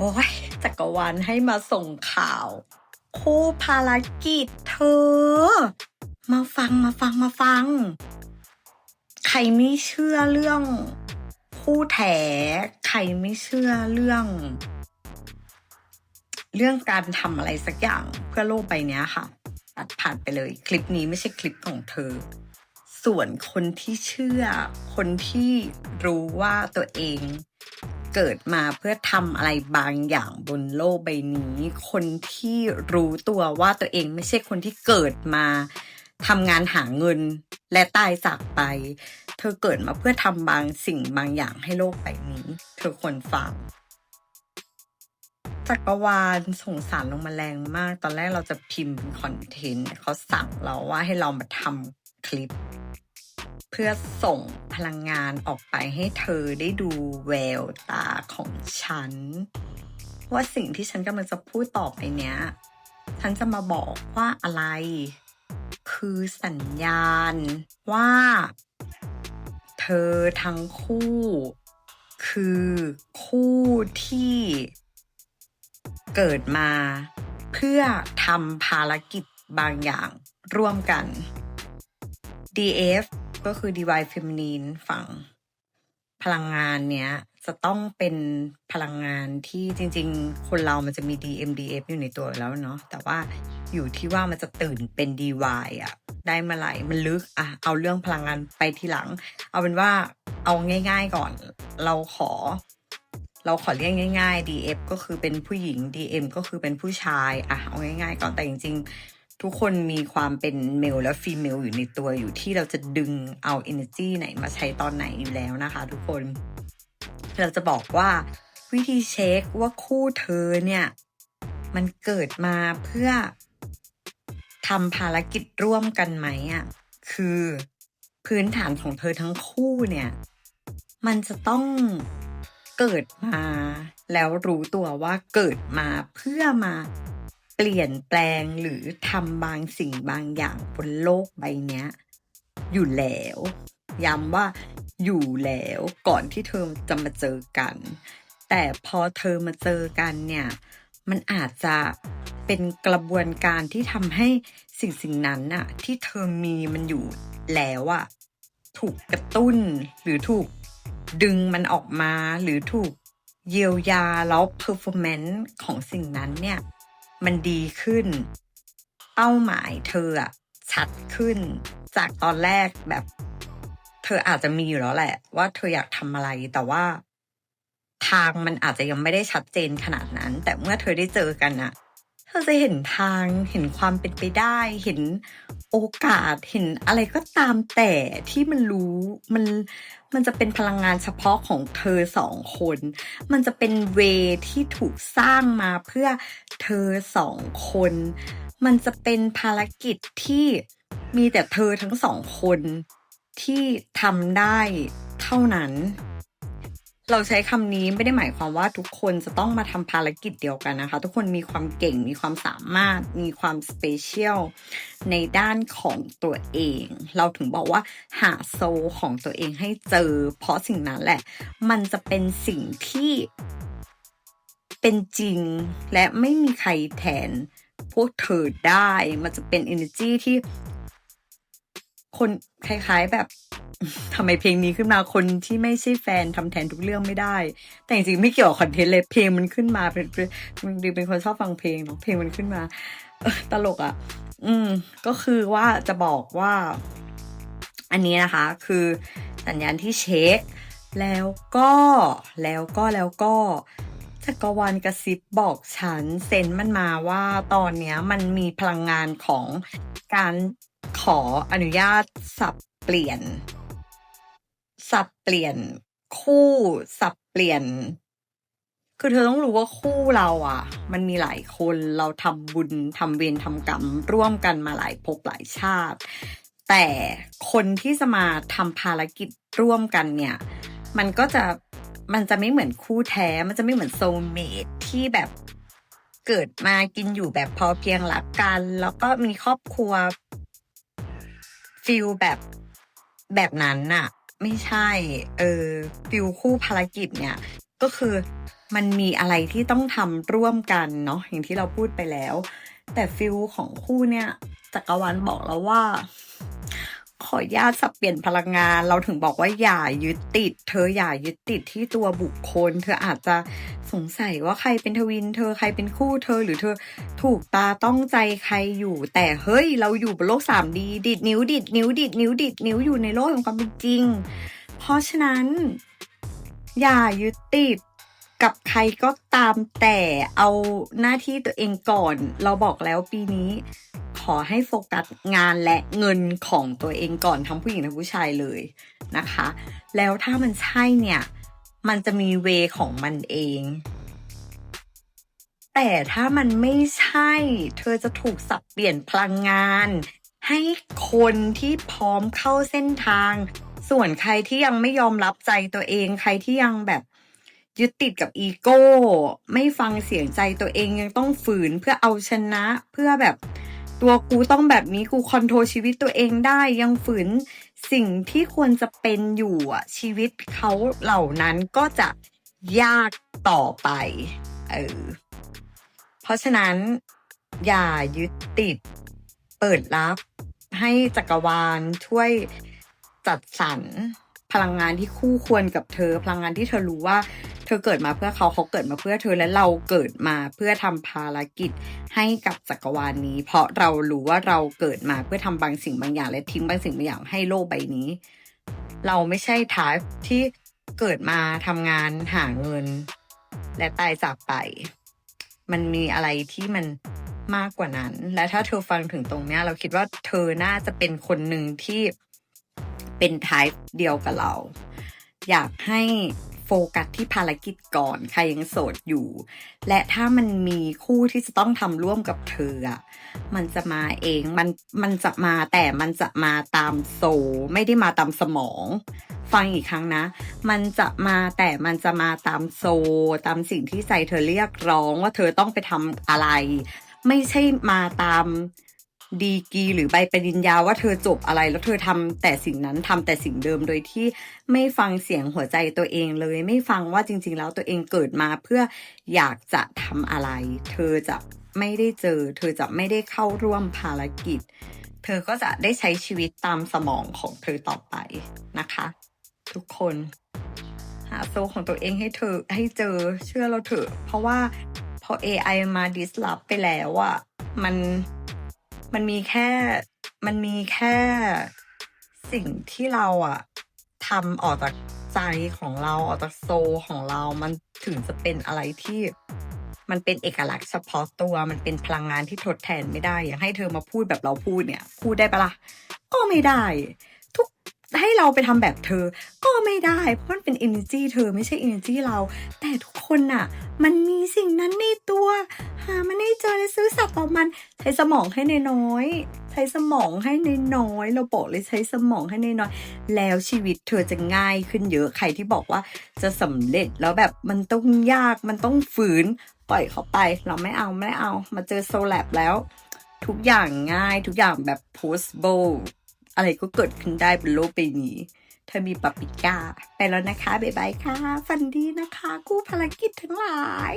อ้ยจักรวาลให้มาส่งข่าว คู่ภารกิจเธอ มาฟังมาฟังมาฟัง ใครไม่เชื่อเรื่องคู่แท้ใครไม่เชื่อเรื่อง เรื่องการทำอะไรสักอย่างเพื่อโลกใบนี้ค่ะตัดผ่านไปเลย คลิปนี้ไม่ใช่คลิปของเธอ ส่วนคนที่เชื่อ คนที่รู้ว่าตัวเอง เกิดมาเพื่อทำอะไรบางอย่างบนโลกใบนี้ คนที่รู้ตัวว่าตัวเองไม่ใช่คนที่เกิดมาทำงานหาเงินและตายจากไป เธอเกิดมาเพื่อทำบางสิ่งบางอย่างให้โลกใบนี้ เธอควรฟังจักรวาลส่งสารลงมาแรงมาก ตอนแรกเราจะพิมพ์คอนเทนต์เขาสั่งเราว่าให้เรามาทำคลิป เพื่อส่งพลังงานออกไปให้เธอได้ดูแววตาของฉัน ว่าสิ่งที่ฉันกำลังจะพูดต่อไปเนี้ย ฉันจะมาบอกว่าอะไร คือสัญญาณว่า เธอทั้งคู่ คือคู่ที่ เกิดมา เพื่อทำภารกิจบางอย่างร่วมกัน DF ก็คือ Divine Feminine ฝั่งพลังงานเนี้ย จะต้องเป็นพลังงานที่จริง ๆ คนเรามันจะมี DM DF อยู่ในตัวแล้วเนาะแต่ว่าอยู่ที่ว่ามันจะตื่นเป็น DY อะได้เมื่อไหร่มันลึกอะเอาเรื่องพลังงานไปทีหลัง เอาเป็นว่าเอาง่าย ๆก่อน เราขอ เราขอเรียกง่าย ๆ DF ก็คือเป็นผู้หญิง DM ก็คือเป็นผู้ชายอะเอาง่าย ๆ ก่อนแต่จริง ๆ ทุกคนมีความเป็นเมลและฟีเมลอยู่ในตัวอยู่ที่เราจะดึงเอา energy ไหนมาใช้ตอนไหนอยู่แล้วนะคะทุกคน เราจะบอกว่าวิธีเช็คว่าคู่เธอเนี่ย มันเกิดมาเพื่อทำภารกิจร่วมกันไหมอะคือพื้นฐานของเธอทั้งคู่เนี่ย มันจะต้องเกิดมาแล้วรู้ตัวว่าเกิดมาเพื่อมา เปลี่ยนแปลงหรือทำบางสิ่งบางอย่างบนโลกใบนี้อยู่แล้วย้ำว่าอยู่แล้วก่อนที่เธอจะมาเจอกัน แต่พอเธอมาเจอกันเนี่ย มันอาจจะเป็นกระบวนการที่ทำให้สิ่งสิ่งนั้นน่ะที่เธอมีมันอยู่แล้วอะถูกกระตุ้นหรือถูกดึงมันออกมาหรือถูกเยียวยาแล้ว performance ของสิ่งนั้นเนี่ย มันดีขึ้น เป้าหมายเธออะชัดขึ้น จากตอนแรกแบบ เธออาจจะมีอยู่แล้วแหละ ว่าเธออยากทำอะไรแต่ว่า ทางมันอาจจะยังไม่ได้ชัดเจนขนาดนั้น แต่เมื่อเธอได้เจอกันอะ เธอจะเห็นทางเห็นความเป็นไปได้ เห็นโอกาสเห็นอะไรก็ตามแต่ที่มันรู้มันมันจะเป็นพลังงานเฉพาะของเธอสองคน มันจะเป็นเวที่ถูกสร้างมาเพื่อเธอสองคน มันจะเป็นภารกิจที่มีแต่เธอทั้งสองคนที่ทำได้เท่านั้น เราใช้คำนี้ไม่ได้หมายความว่าทุกคนจะต้องมาทำภารกิจเดียวกันนะคะ ทุกคนมีความเก่งมีความสามารถมีความสเปเชียลในด้านของตัวเอง เราถึงบอกว่าหาโซของตัวเองให้เจอ เพราะสิ่งนั้นแหละ มันจะเป็นสิ่งที่เป็นจริงและไม่มีใครแทน พวกเธอได้ มันจะเป็น energy ที่คนคล้ายๆแบบ ทำไมเพลงนี้ขึ้นมาคนที่ไม่ใช่แฟนทำแทนทุกเรื่องไม่ได้ แต่จริงๆไม่เกี่ยวกับคอนเทนต์เลยเพลงมันขึ้นมาเป็นมันดีเป็นคนชอบฟังเพลงเนาะเพลงมันขึ้นมาตลกอะ่ะ อืม ก็คือว่าจะบอกว่า อันนี้นะคะ คือสัญญาณที่เช็ค แล้วก็แล้วก็แล้วก็จักรวาลกระซิบบอกฉันเซนมันมาว่าตอนเนี้ยมันมีพลังงานของการขออนุญาตสับเปลี่ยน สับเปลี่ยนคู่สับเปลี่ยน คือเธอต้องรู้ว่าคู่เราอะ มันมีหลายคนเราทำบุญทำเวรทำกรรม ร่วมกันมาหลายภพหลายชาติ แต่คนที่จะมาทำภารกิจร่วมกันเนี่ย มันก็จะมันจะไม่เหมือนคู่แท้ มันจะไม่เหมือนโซลเมทที่แบบเกิดมากินอยู่แบบพอเพียงรักกัน แล้วก็มีครอบครัวฟิลแบบแบบนั้นน่ะ ไม่ใช่ เออฟิลคู่ภารกิจเนี่ย ก็คือมันมีอะไรที่ต้องทำร่วมกันเนาะอย่างที่เราพูดไปแล้ว แต่ฟิลของคู่เนี่ยจักรวาลบอกแล้วว่า ขออนุญาตสับเปลี่ยนพลังงาน เราถึงบอกว่าอย่ายึดติด เธออย่ายึดติดที่ตัวบุคคล เธออาจจะ สงสัยว่าใครเป็นทวินเธอใครเป็นคู่เธอหรือเธอถูกตาต้องใจใครอยู่ แต่เฮ้ยเราอยู่บนโลก 3D ดิดนิ้วดิดนิ้วดิดนิ้วดิดนิ้วอยู่ในโลกแห่งความเป็นจริง เพราะฉะนั้น อย่ายึดติดกับใครก็ตามแต่เอาหน้าที่ตัวเองก่อน เราบอกแล้วปีนี้ ขอให้โฟกัสงานและเงินของตัวเองก่อนทั้งผู้หญิงทั้งผู้ชายเลยนะคะ แล้วถ้ามันใช่เนี่ย มันจะมีเวของมันเอง แต่ถ้ามันไม่ใช่ เธอจะถูกสับเปลี่ยนพลังงาน ให้คนที่พร้อมเข้าเส้นทาง ส่วนใครที่ยังไม่ยอมรับใจตัวเอง ใครที่ยังแบบยึดติดกับอีโก้ ไม่ฟังเสียงใจตัวเองยังต้องฝืนเพื่อเอาชนะเพื่อแบบตัวกูต้องแบบนี้กูคอนโทรลชีวิตตัวเองได้ยังฝืน สิ่งที่ควรจะเป็นอยู่อะชีวิตเขาเหล่านั้นก็จะยากต่อไปเออเพราะฉะนั้น อย่ายึดติด เปิดรับให้จักรวาลช่วยจัดสรร พลังงานที่คู่ควรกับเธอ พลังงานที่เธอรู้ว่า เธอเกิดมาเพื่อเขาเขาเกิดมาเพื่อเธอและเราเกิดมาเพื่อทำภารกิจให้กับจักรวาลนี้ เพราะเรารู้ว่าเราเกิดมาเพื่อทำบางสิ่งบางอย่าง และทิ้งบางสิ่งบางอย่างให้โลกใบนี้ เราไม่ใช่ทายที่เกิดมาทำงานหาเงิน และตายจากไป มันมีอะไรที่มันมากกว่านั้น และถ้าเธอฟังถึงตรงเนี้ย เราคิดว่าเธอน่าจะเป็นคนหนึ่งที่ เป็นทายเดียวกับเรา อยากให้โฟกัสที่ภารกิจก่อนใครยังโสดอยู่ และถ้ามันมีคู่ที่จะต้องทำร่วมกับเธออะมันจะมาเองมันมันจะมาแต่มันจะมาตามโซ ไม่ได้มาตามสมอง ฟังอีกครั้งนะ มันจะมาแต่มันจะมาตามโซ ตามสิ่งที่ใจเธอเรียกร้องว่าเธอต้องไปทำอะไร ไม่ใช่มาตาม ดีกรีหรือใบปริญญาว่าเธอจบอะไร แล้วเธอทำแต่สิ่งนั้นทำแต่สิ่งเดิมโดยที่ไม่ฟังเสียงหัวใจตัวเองเลย ไม่ฟังว่าจริง ๆ แล้วตัวเองเกิดมาเพื่ออยากจะทำอะไร เธอจะไม่ได้เจอ เธอจะไม่ได้เข้าร่วมภารกิจ เธอก็จะได้ใช้ชีวิตตามสมองของเธอต่อไปนะคะ ทุกคนหาโซลของตัวเองให้เธอให้เจอเชื่อเราเถอะ เพราะว่าพอ AI มาดิสลอฟไปแล้วอะมัน มันมีแค่มันมีแค่สิ่งที่เราอะทำออกจากใจของเราออกจากโซของเรา มันถึงจะเป็นอะไรที่มันเป็นเอกลักษณ์เฉพาะตัว มันเป็นพลังงานที่ทดแทนไม่ได้ อย่างให้เธอมาพูดแบบเราพูดเนี่ย พูดได้ปะละ่ะก็ไม่ได้ ให้เราไปทำแบบเธอ ก็ไม่ได้ เพราะมันเป็น energy เธอไม่ใช่ energy เรา แต่ทุกคนน่ะ มันมีสิ่งนั้นในตัว หามันให้เจอและซื้อสัตว์ต่อมัน ใช้สมองให้น้อยๆใช้สมองให้น้อยๆเราบอกเลยใช้สมองให้น้อยๆแล้วชีวิตเธอจะง่ายขึ้นเยอะ ใครที่บอกว่าจะสำเร็จแล้วแบบมันต้องยาก มันต้องฝืน ปล่อยเขาไป เราไม่เอาไม่เอา มาเจอโซแลบแล้ว ทุกอย่างง่าย ทุกอย่างแบบ possible อะไรก็เกิดขึ้นได้บนโลกใบนี้เธอมีปาปิก้า ไปแล้วนะคะ บ๊ายบายค่ะฟันดีนะคะ กู้ภารกิจทั้งหลาย